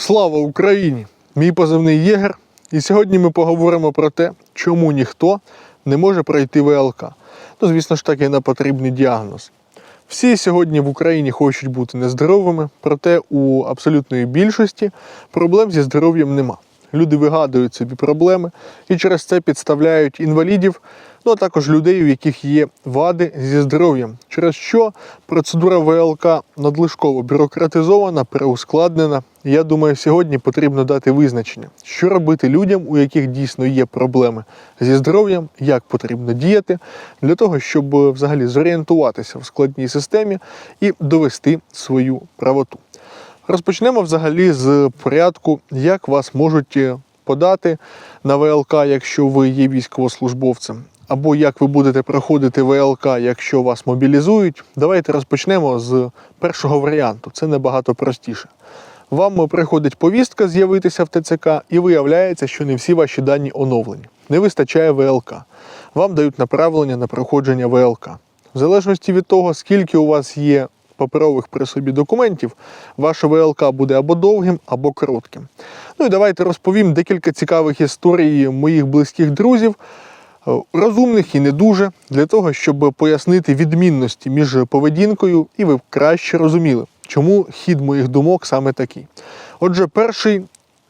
Слава Україні! Мій позивний Єгер. І сьогодні ми поговоримо про те, чому ніхто не може пройти ВЛК. Ну, звісно ж таки, на потрібний діагноз. Всі сьогодні в Україні хочуть бути нездоровими, проте у абсолютної більшості проблем зі здоров'ям нема. Люди вигадують собі проблеми і через це підставляють інвалідів, ну а також людей, у яких є вади зі здоров'ям, через що процедура ВЛК надлишково бюрократизована, переускладнена. Я думаю, сьогодні потрібно дати визначення, що робити людям, у яких дійсно є проблеми зі здоров'ям, як потрібно діяти для того, щоб е, взагалі зорієнтуватися в складній системі і довести свою правоту. Розпочнемо взагалі з порядку, як вас можуть е, подати на ВЛК, якщо ви є військовослужбовцем, або як ви будете проходити ВЛК, якщо вас мобілізують. Давайте розпочнемо з першого варіанту. Це набагато простіше. Вам приходить повістка з'явитися в ТЦК, і виявляється, що не всі ваші дані оновлені. Не вистачає ВЛК. Вам дають направлення на проходження ВЛК. В залежності від того, скільки у вас є паперових при собі документів, ваше ВЛК буде або довгим, або коротким. Ну і давайте розповім декілька цікавих історій моїх близьких друзів, розумних і не дуже, для того, щоб пояснити відмінності між поведінкою, і ви краще розуміли, чому хід моїх думок саме такий. Отже, перший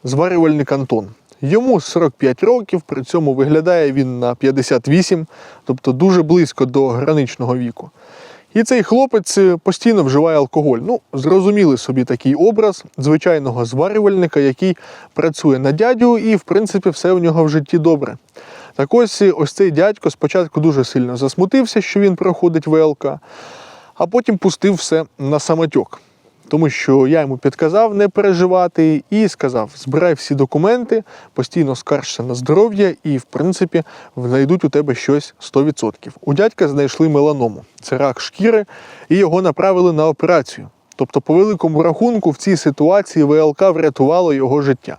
зварювальник Антон. Йому 45 років, при цьому виглядає він на 58, тобто дуже близько до граничного віку. І цей хлопець е, постійно вживає алкоголь. Ну, зрозуміли собі такий образ звичайного зварювальника, який працює на дядю, і, в принципі, все у нього в житті добре. Так ось ось цей дядько спочатку дуже сильно засмутився, що він проходить ВЛК, а потім пустив все на самотьок. Тому що я йому підказав не переживати і сказав: збирай всі документи, постійно скаржся на здоров'я, і, в принципі, знайдуть у тебе щось 100%. У дядька знайшли меланому, це рак шкіри, і його направили на операцію. Тобто, по великому рахунку, в цій ситуації ВЛК врятувало його життя.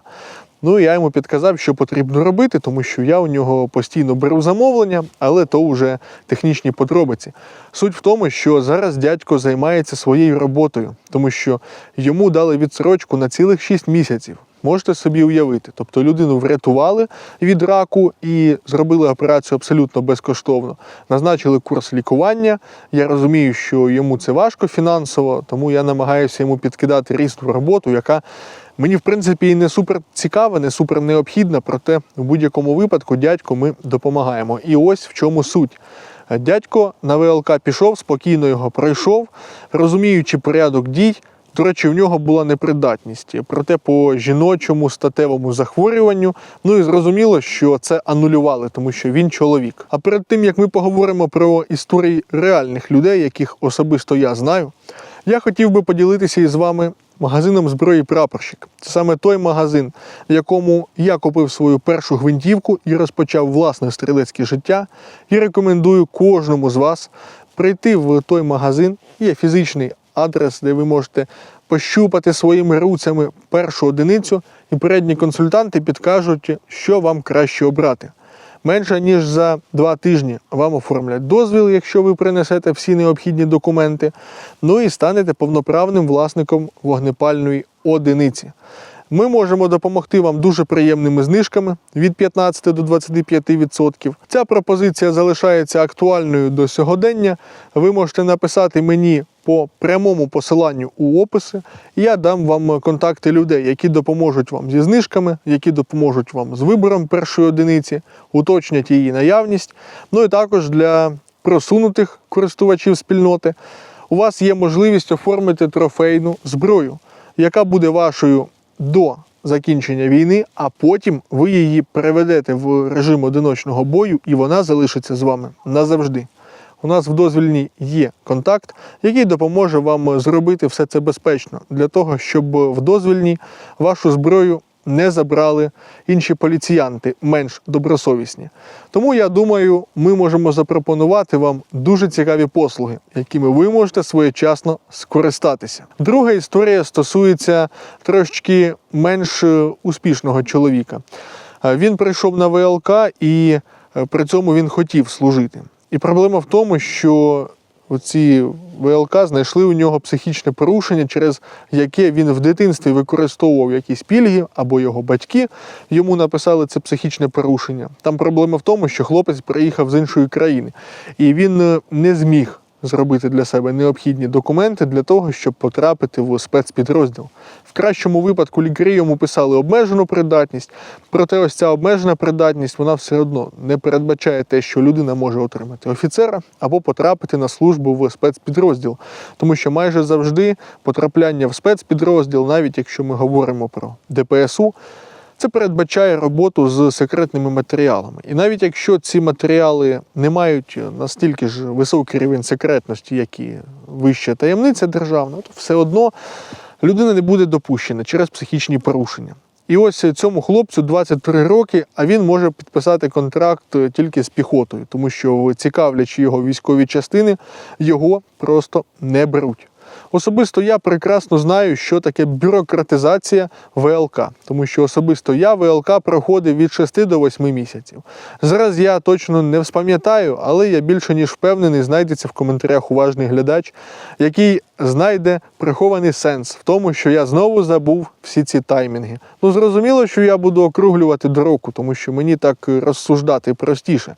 Ну я йому підказав, що потрібно робити, тому що я у нього постійно беру замовлення, але то вже технічні подробиці. Суть в тому, що зараз дядько займається своєю роботою, тому що йому дали відсрочку на цілих 6 місяців. Можете собі уявити. Тобто людину врятували від раку і зробили операцію абсолютно безкоштовно. Назначили курс лікування. Я розумію, що йому це важко фінансово, тому я намагаюся йому підкидати різну роботу, яка мені, в принципі, і не супер цікава, не супер необхідна, проте в будь-якому випадку дядьку ми допомагаємо. І ось в чому суть. Дядько на ВЛК пішов, спокійно його пройшов, розуміючи порядок дій. До речі, в нього була непридатність, проте по жіночому статевому захворюванню. Ну і зрозуміло, що це анулювали, тому що він чоловік. А перед тим як ми поговоримо про історії реальних людей, яких особисто я знаю, я хотів би поділитися із вами магазином зброї прапорщик. Це саме той магазин, в якому я купив свою першу гвинтівку і розпочав власне стрілецьке життя. І рекомендую кожному з вас прийти в той магазин. Є фізичний адрес, де ви можете пощупати своїми руцями першу одиницю, і передні консультанти підкажуть, що вам краще обрати. Менше ніж за два тижні вам оформлять дозвіл, якщо ви принесете всі необхідні документи. Ну і станете повноправним власником вогнепальної одиниці. Ми можемо допомогти вам дуже приємними знижками від 15 до 25%. Ця пропозиція залишається актуальною до сьогодення. Ви можете написати мені по прямому посиланню у описи. Я дам вам контакти людей, які допоможуть вам зі знижками, які допоможуть вам з вибором першої одиниці, уточнять її наявність. Ну і також для просунутих користувачів спільноти у вас є можливість оформити трофейну зброю, яка буде вашою до закінчення війни, а потім ви її переведете в режим одиночного бою, і вона залишиться з вами назавжди. У нас в дозвільній є контакт, який допоможе вам зробити все це безпечно для того, щоб в дозвільній вашу зброю не забрали інші поліціянти, менш добросовісні. Тому я думаю, ми можемо запропонувати вам дуже цікаві послуги, якими ви можете своєчасно скористатися. Друга історія стосується трошки менш е, успішного чоловіка. Е, Він прийшов на ВЛК і е, при цьому він хотів служити. І проблема в тому, що оці ВЛК знайшли у нього психічне порушення, через яке він в дитинстві використовував якісь пільги або його батьки йому написали це психічне порушення. Там проблема в тому, що хлопець приїхав з іншої країни, і він е, не зміг зробити для себе необхідні документи для того, щоб потрапити в спецпідрозділ. В кращому випадку лікарі йому писали обмежену придатність, проте ось ця обмежена придатність вона все одно не передбачає те, що людина може отримати офіцера або потрапити на службу в спецпідрозділ. Тому що майже завжди потрапляння в спецпідрозділ, навіть якщо ми говоримо про ДПСУ, це передбачає роботу з секретними матеріалами. І навіть якщо ці матеріали не мають настільки ж високий рівень секретності, як і вища таємниця державна, то все одно людина не буде допущена через психічні порушення. І ось цьому хлопцю 23 роки, а він може підписати контракт тільки з піхотою, тому що цікавлячи його військові частини, його просто не беруть. Особисто я прекрасно знаю, що таке бюрократизація ВЛК, тому що особисто я ВЛК проходив від 6 до 8 місяців. Зараз я точно не вспам'ятаю, але я більше ніж впевнений, знайдеться в коментарях уважний глядач, який знайде прихований сенс в тому, що я знову забув всі ці таймінги. Ну зрозуміло, що я буду округлювати до року, тому що мені так розсуждати простіше.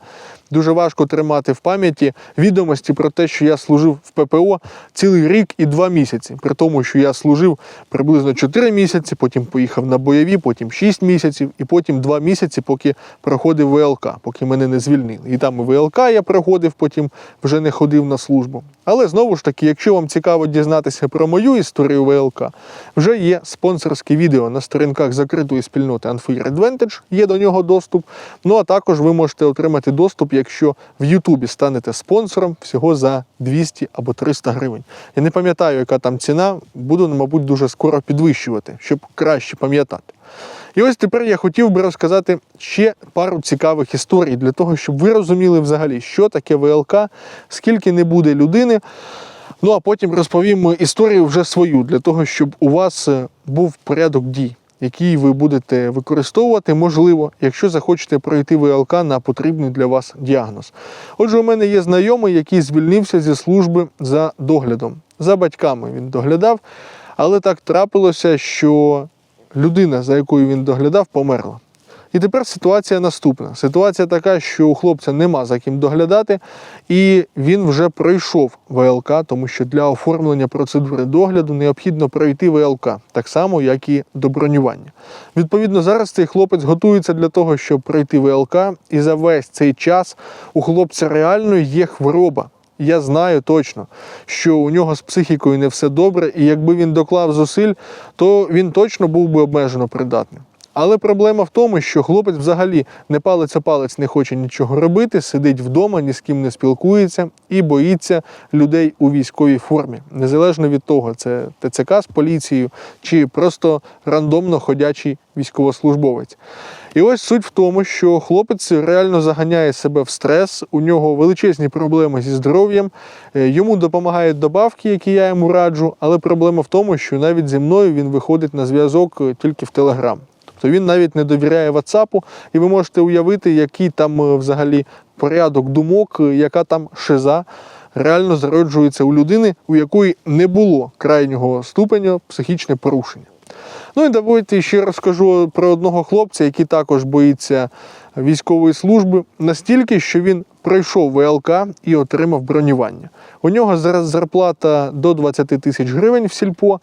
Дуже важко тримати в пам'яті відомості про те, що я служив в ППО цілий рік і два місяці. При тому, що я служив приблизно 4 місяці, потім поїхав на бойові, потім 6 місяців, і потім 2 місяці, поки проходив ВЛК, поки мене не звільнили. І там і ВЛК я проходив, потім вже не ходив на службу. Але знову ж таки, якщо вам цікаво дізнатися про мою історію ВЛК, вже є спонсорське відео на сторінках закритої спільноти Unfair Advantage, є до нього доступ. Ну а також ви можете отримати доступ, якщо в Ютубі станете спонсором всього за 200 або 300 гривень. Я не пам'ятаю, яка там ціна, буду, мабуть, дуже скоро підвищувати, щоб краще пам'ятати. І ось тепер я хотів би розказати ще пару цікавих історій для того, щоб ви розуміли взагалі, що таке ВЛК, скільки не буде людини. Ну а потім розповім історію вже свою, для того, щоб у вас е, був порядок дій, який ви будете використовувати, можливо, якщо захочете пройти ВЛК на потрібний для вас діагноз. Отже, у мене є знайомий, який звільнився зі служби за доглядом. За батьками він доглядав, але так трапилося, що людина, за якою він доглядав, померла. І тепер ситуація наступна. Ситуація така, що у хлопця нема за ким доглядати, і він вже пройшов ВЛК, тому що для оформлення процедури догляду необхідно пройти ВЛК, так само, як і до бронювання. Відповідно, зараз цей хлопець готується для того, щоб пройти ВЛК, і за весь цей час у хлопця реально є хвороба. Я знаю точно, що у нього з психікою не все добре, і якби він доклав зусиль, то він точно був би обмежено придатним. Але проблема в тому, що хлопець взагалі не палець о палець не хоче нічого робити, сидить вдома, ні з ким не спілкується і боїться людей у військовій формі, незалежно від того, це ТЦК з поліцією чи просто рандомно ходячий військовослужбовець. І ось суть в тому, що хлопець реально заганяє себе в стрес, у нього величезні проблеми зі здоров'ям, е, йому допомагають добавки, які я йому раджу, але проблема в тому, що навіть зі мною він виходить на зв'язок е, тільки в Телеграм. Тобто він навіть не довіряє WhatsApp, і ви можете уявити, який там е, взагалі порядок думок, е, яка там шиза реально зароджується у людини, у якої не було крайнього ступеня психічне порушення. Ну і давайте ще розкажу про одного хлопця, який також боїться військової служби, настільки, що він пройшов ВЛК і отримав бронювання. У нього зараз зарплата до 20 тисяч гривень в сільпо.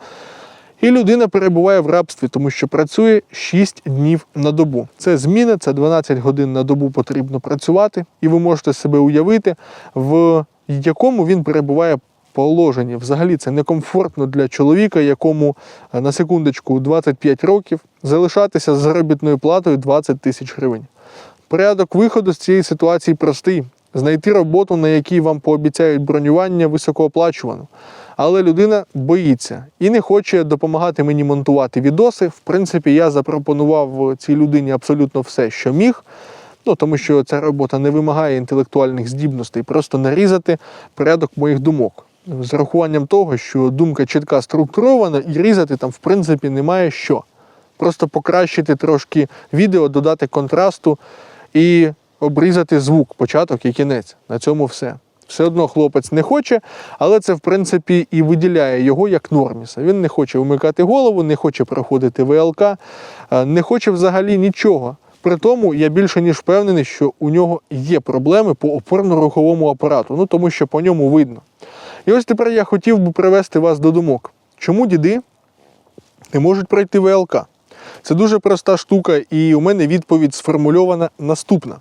І людина перебуває в рабстві, тому що працює 6 днів на добу. Це зміна, це 12 годин на добу потрібно працювати, і ви можете себе уявити, в якому він перебуває положенні. Взагалі це некомфортно для чоловіка, якому е, на секундочку 25 років залишатися з заробітною платою 20 тисяч гривень. Порядок виходу з цієї ситуації простий: знайти роботу, на якій вам пообіцяють бронювання високооплачувану. Але людина боїться і не хоче допомагати мені монтувати відоси. В принципі, я запропонував цій людині абсолютно все, що міг. Ну, тому що ця робота не вимагає інтелектуальних здібностей, просто нарізати порядок моїх думок. З рахуванням того, що думка чітка структурована, і різати там, в принципі, немає що. Просто покращити трошки відео, додати контрасту і обрізати звук, початок і кінець. На цьому все. Все одно хлопець не хоче, але це в принципі і виділяє його як норміса. Він не хоче вмикати голову, не хоче проходити ВЛК, е, не хоче взагалі нічого. При тому я більше ніж впевнений, що у нього є проблеми по опорно-руховому апарату, ну тому що по ньому видно. І ось тепер я хотів би привести вас до думок, чому діди не можуть пройти ВЛК. Це дуже проста штука, і у мене відповідь сформульована наступна.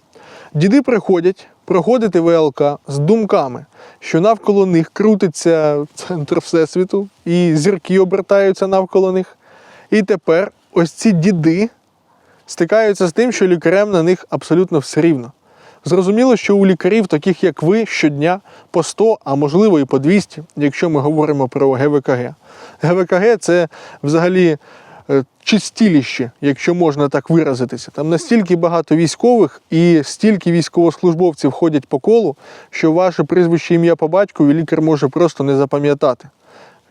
Діди приходять проходити ВЛК з думками, що навколо них крутиться центр Всесвіту, і зірки обертаються навколо них. І тепер ось ці діди стикаються з тим, що лікарям на них абсолютно все рівно. Зрозуміло, що у лікарів, таких як ви, щодня по 100, а можливо і по 200, якщо ми говоримо про ГВКГ. ГВКГ це взагалі чистіліще, якщо можна так виразитися. Там настільки багато військових і стільки військовослужбовців ходять по колу, що ваше прізвище ім'я по батькові лікар може просто не запам'ятати.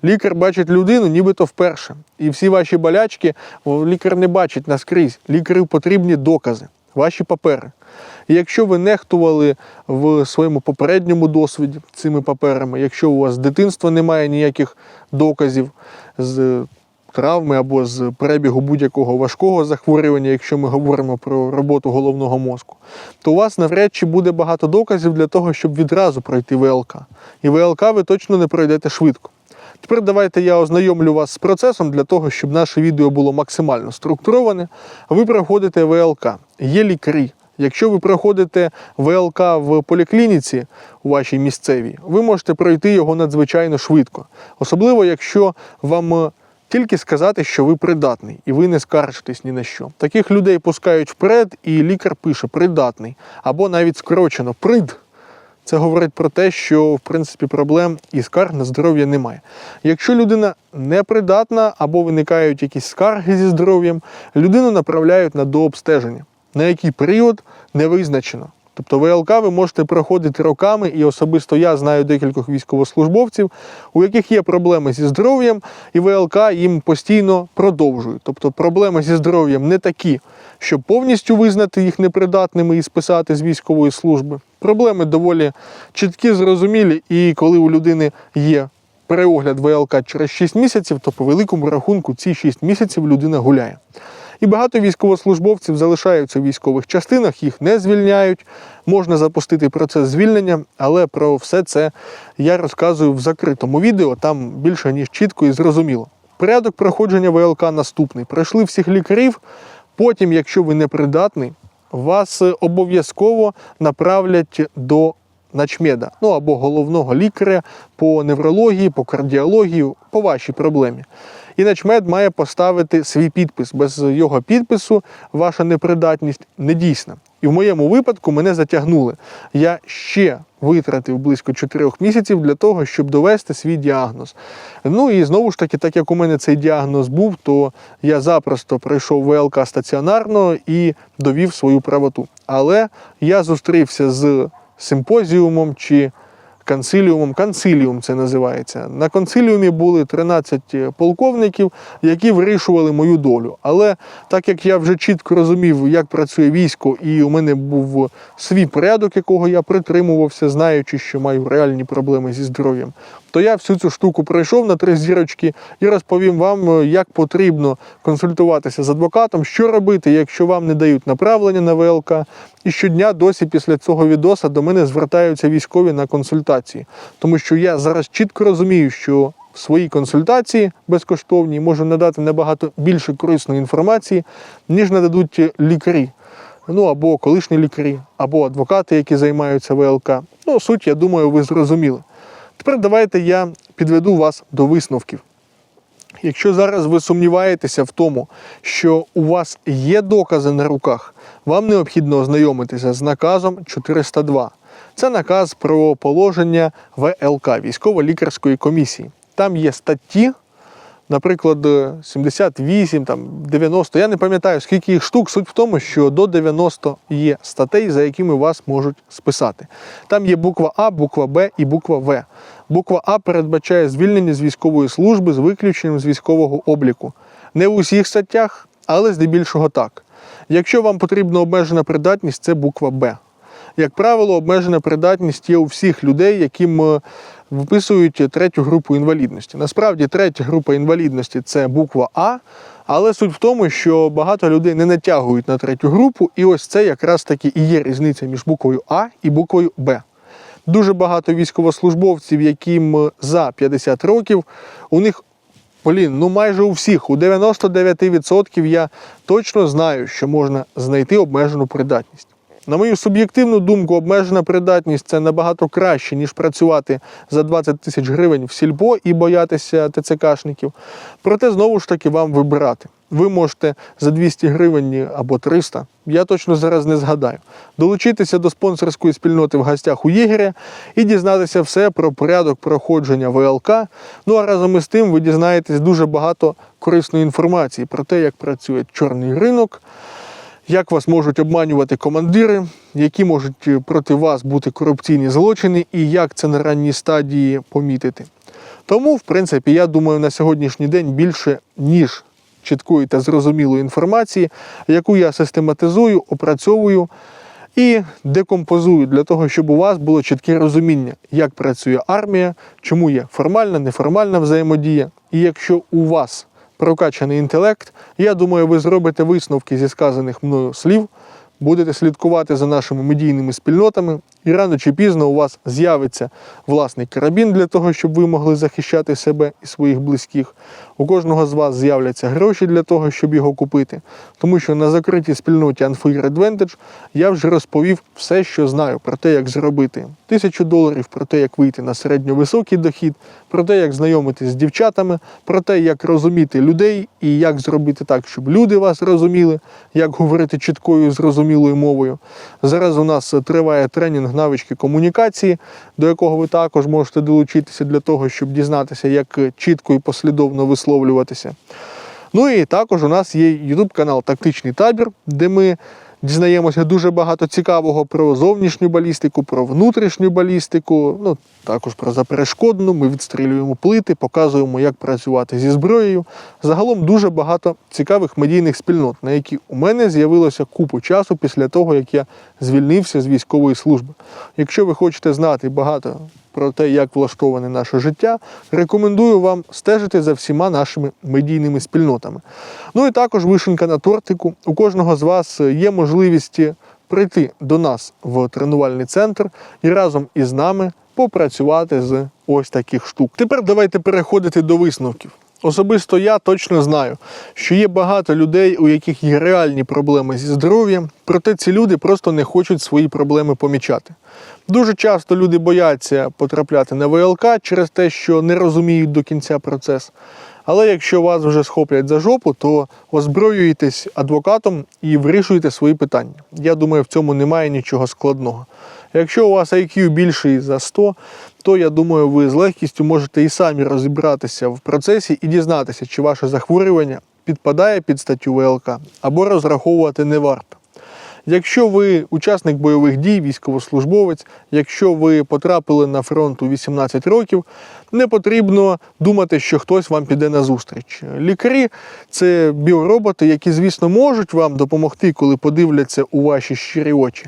Лікар бачить людину нібито вперше. І всі ваші болячки лікар не бачить наскрізь. Лікарю потрібні докази, ваші папери. І якщо ви нехтували в своєму попередньому досвіді цими паперами, якщо у вас з дитинства немає ніяких доказів травми або з перебігу будь-якого важкого захворювання, якщо ми говоримо про роботу головного мозку, то у вас навряд чи буде багато доказів для того, щоб відразу пройти ВЛК. І ВЛК ви точно не пройдете швидко. Тепер давайте я ознайомлю вас з процесом для того, щоб наше відео було максимально структуроване. Ви проходите ВЛК. Є лікарі. Якщо ви проходите ВЛК в поліклініці у вашій місцевій, ви можете пройти його надзвичайно швидко. Особливо, якщо вам тільки сказати, що ви придатний, і ви не скаржитесь ні на що. Таких людей пускають вперед, і лікар пише придатний, або навіть скорочено прид. Це говорить про те, що в принципі проблем і скарг на здоров'я немає. Якщо людина непридатна або виникають якісь скарги зі здоров'ям, людину направляють на дообстеження. На який період не визначено. Тобто ВЛК ви можете проходити роками, і особисто я знаю декількох військовослужбовців, у яких є проблеми зі здоров'ям, і ВЛК їм постійно продовжують. Тобто проблеми зі здоров'ям не такі, щоб повністю визнати їх непридатними і списати з військової служби. Проблеми доволі чіткі, зрозумілі, і коли у людини є переогляд ВЛК через 6 місяців, то по великому рахунку ці 6 місяців людина гуляє. І багато військовослужбовців залишаються в військових частинах, їх не звільняють. Можна запустити процес звільнення, але про все це я розказую в закритому відео, там більше ніж чітко і зрозуміло. Порядок проходження ВЛК наступний. Пройшли всіх лікарів. Потім, якщо ви непридатний, вас е, обов'язково направлять до начмеда, ну або головного лікаря по неврології, по кардіології, по вашій проблемі. І начмед має поставити свій підпис. Без його підпису ваша непридатність не дійсна. І в моєму випадку мене затягнули. Я ще витратив близько 4 місяців для того, щоб довести свій діагноз. Ну і знову ж таки, так як у мене цей діагноз був, то я запросто пройшов ВЛК стаціонарно і довів свою правоту. Але я зустрівся з симпозіумом чи консиліумом. Консиліум це називається. На консиліумі були 13 полковників, які вирішували мою долю. Але так як я вже чітко розумів, як працює військо, і у мене був свій порядок, якого я притримувався, знаючи, що маю реальні проблеми зі здоров'ям, то я всю цю штуку пройшов на три зірочки і розповім вам, як потрібно консультуватися з адвокатом, що робити, якщо вам не дають направлення на ВЛК. І щодня досі після цього відоса до мене звертаються військові на консультації, тому що я зараз чітко розумію, що в своїй консультації безкоштовній можу надати набагато більше корисної інформації, ніж нададуть лікарі. Ну або колишні лікарі, або адвокати, які займаються ВЛК. Ну, суть, я думаю, ви зрозуміли. Тепер давайте я підведу вас до висновків. Якщо зараз ви сумніваєтеся в тому, що у вас є докази на руках, вам необхідно ознайомитися з наказом 402. Це наказ про положення ВЛК військово-лікарської комісії. Там є статті, наприклад, 78, там 90. Я не пам'ятаю, скільки їх штук. Суть в тому, що до 90 є статей, за якими вас можуть списати. Там є буква А, буква Б і буква В. Буква А передбачає звільнення з військової служби з виключенням з військового обліку. Не в усіх статтях, але здебільшого так. Якщо вам потрібна обмежена придатність, це буква Б. Як правило, обмежена придатність є у всіх людей, яким е, виписують третю групу інвалідності. Насправді, третя група інвалідності це буква А, але суть в тому, що багато людей не натягують на третю групу, і ось це якраз таки і є різниця між буквою А і буквою Б. Дуже багато військовослужбовців, яким за 50 років, у них Блін, ну майже у всіх, у 99% я точно знаю, що можна знайти обмежену придатність. На мою суб'єктивну думку, обмежена придатність це набагато краще, ніж працювати за 20 тисяч гривень в сільпо і боятися ТЦКшників. Проте знову ж таки вам вибирати. Ви можете за 200 гривень або 300, я точно зараз не згадаю, долучитися до спонсорської спільноти в гостях у Єгеря і дізнатися все про порядок проходження ВЛК. Ну а разом із тим ви дізнаєтесь дуже багато корисної інформації про те, як працює чорний ринок, як вас можуть обманювати командири, які можуть проти вас бути корупційні злочини, і як це на ранній стадії помітити. Тому, в принципі, я думаю, на сьогоднішній день більше ніж чіткої та зрозумілої інформації, яку я систематизую, опрацьовую і декомпозую для того, щоб у вас було чітке розуміння, як працює армія, чому є формальна, неформальна взаємодія. І якщо у вас прокачаний інтелект, я думаю, ви зробите висновки зі сказаних мною слів, будете слідкувати за нашими медійними спільнотами, і рано чи пізно у вас з'явиться власний карабін для того, щоб ви могли захищати себе і своїх близьких. У кожного з вас з'являться гроші для того, щоб його купити. Тому що на закритій спільноті Unfair Advantage я вже розповів все, що знаю про те, як зробити тисячу доларів, про те, як вийти на середньовисокий дохід, про те, як знайомитись з дівчатами, про те, як розуміти людей і як зробити так, щоб люди вас розуміли, як говорити чіткою і зрозумілою мовою. Зараз у нас триває тренінг навички комунікації, до якого ви також можете долучитися для того, щоб дізнатися, як чітко і послідовно висловлюватися. Ну і також у нас є YouTube канал Тактичний табір, де ми дізнаємося дуже багато цікавого про зовнішню балістику, про внутрішню балістику, ну також про заперешкодну. Ми відстрілюємо плити, показуємо, як працювати зі зброєю. Загалом дуже багато цікавих медійних спільнот, на які у мене з'явилося купу часу після того, як я звільнився з військової служби. Якщо ви хочете знати багато про те, як влаштоване наше життя, рекомендую вам стежити за всіма нашими медійними спільнотами. Ну і також вишенька на тортику. У кожного з вас є можливість прийти до нас в тренувальний центр і разом із нами попрацювати з ось таких штук. Тепер давайте переходити до висновків. Особисто я точно знаю, що є багато людей, у яких є реальні проблеми зі здоров'ям, проте ці люди просто не хочуть свої проблеми помічати. Дуже часто люди бояться потрапляти на ВЛК через те, що не розуміють до кінця процес. Але якщо вас вже схоплять за жопу, то озброюєтесь адвокатом і вирішуєте свої питання. Я думаю, в цьому немає нічого складного. Якщо у вас IQ більший за 100, то я думаю, ви з легкістю можете і самі розібратися в процесі і дізнатися, чи ваше захворювання підпадає під статтю ВЛК або розраховувати не варто. Якщо ви учасник бойових дій, військовослужбовець, якщо ви потрапили на фронт у 18 років, не потрібно думати, що хтось вам піде на зустріч. Лікарі це біороботи, які, звісно, можуть вам допомогти, коли подивляться у ваші щирі очі,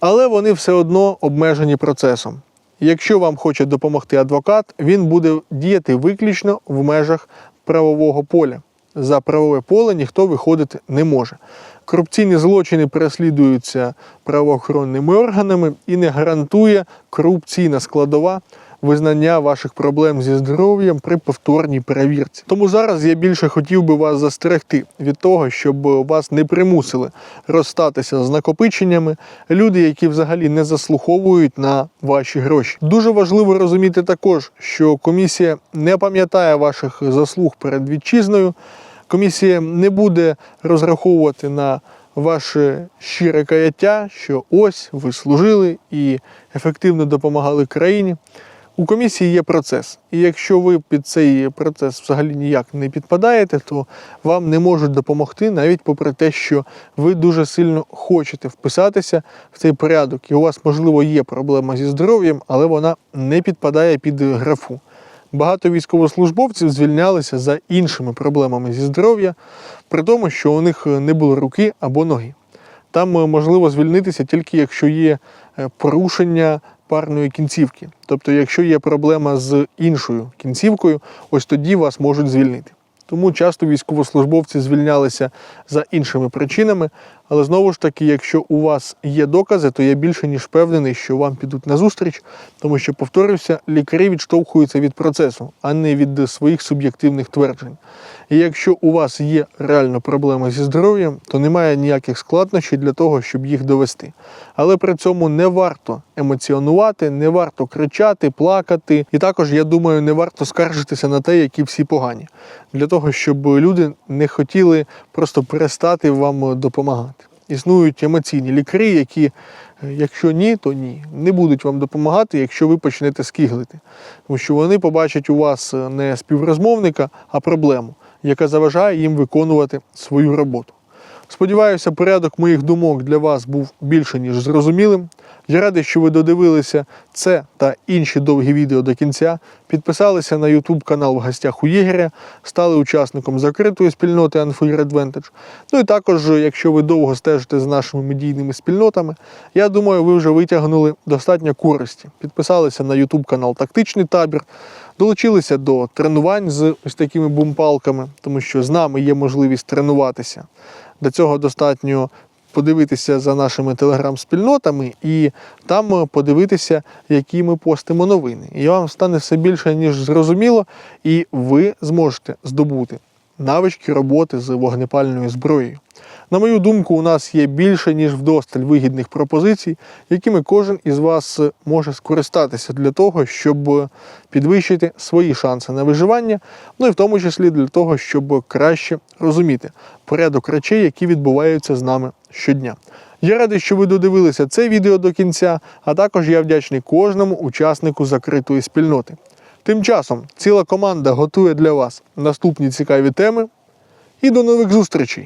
але вони все одно обмежені процесом. Якщо вам хоче допомогти адвокат, він буде діяти виключно в межах правового поля. За правове поле ніхто виходити не може. Корупційні злочини переслідуються правоохоронними органами і не гарантує корупційна складова визнання ваших проблем зі здоров'ям при повторній перевірці. Тому зараз я більше хотів би вас застерегти від того, щоб вас не примусили розстатися з накопиченнями люди, які взагалі не заслуховують на ваші гроші. Дуже важливо розуміти також, що комісія не пам'ятає ваших заслуг перед вітчизною. Комісія не буде розраховувати на ваше щире каяття, що ось ви служили і ефективно допомагали країні. У комісії є процес, і якщо ви під цей процес взагалі ніяк не підпадаєте, то вам не можуть допомогти навіть попри те, що ви дуже сильно хочете вписатися в цей порядок, і у вас, можливо, є проблема зі здоров'ям, але вона не підпадає під графу. Багато військовослужбовців звільнялися за іншими проблемами зі здоров'я, при тому, що у них не було руки або ноги. Там е, можливо звільнитися тільки якщо є е, порушення парної кінцівки. Тобто, якщо є проблема з іншою кінцівкою, ось тоді вас можуть звільнити. Тому часто військовослужбовці звільнялися за іншими причинами. Але знову ж таки, якщо у вас є докази, то я більше ніж впевнений, що вам підуть на зустріч, тому що, повторюся, лікарі відштовхуються від процесу, а не від своїх суб'єктивних тверджень. І якщо у вас є реально проблеми зі здоров'ям, то немає ніяких складнощів для того, щоб їх довести. Але при цьому не варто емоціонувати, не варто кричати, плакати. І також, я думаю, не варто скаржитися на те, які всі погані, для того, щоб люди не хотіли просто перестати вам допомагати. Існують емоційні лікарі, які, е, якщо ні, то ні, не будуть вам допомагати, якщо ви почнете скиглити. Тому що вони побачать у вас е, не співрозмовника, а проблему, яка заважає їм виконувати свою роботу. Сподіваюся, порядок моїх думок для вас був більше, ніж зрозумілим. Я радий, що ви додивилися це та інші довгі відео до кінця, підписалися на YouTube канал в гостях у Єгеря, стали учасником закритої спільноти Unfair Advantage. Ну і також, якщо ви довго стежите з нашими медійними спільнотами, я думаю, ви вже витягнули достатньо користі. Підписалися на YouTube канал Тактичний табір, долучилися до тренувань з ось такими бумпалками, тому що з нами є можливість тренуватися. Для цього достатньо подивитися за нашими телеграм-спільнотами і там е, подивитися, які ми постимо новини. І вам стане все більше, ніж зрозуміло, і ви зможете здобути навички роботи з вогнепальною зброєю. На мою думку, у нас є більше, ніж вдосталь вигідних пропозицій, якими кожен із вас може скористатися для того, щоб підвищити свої шанси на виживання, ну і в тому числі для того, щоб краще розуміти порядок речей, які відбуваються з нами щодня. Я радий, що ви додивилися це відео до кінця, а також я вдячний кожному учаснику закритої спільноти. Тим часом ціла команда готує для вас наступні цікаві теми. І до нових зустрічей!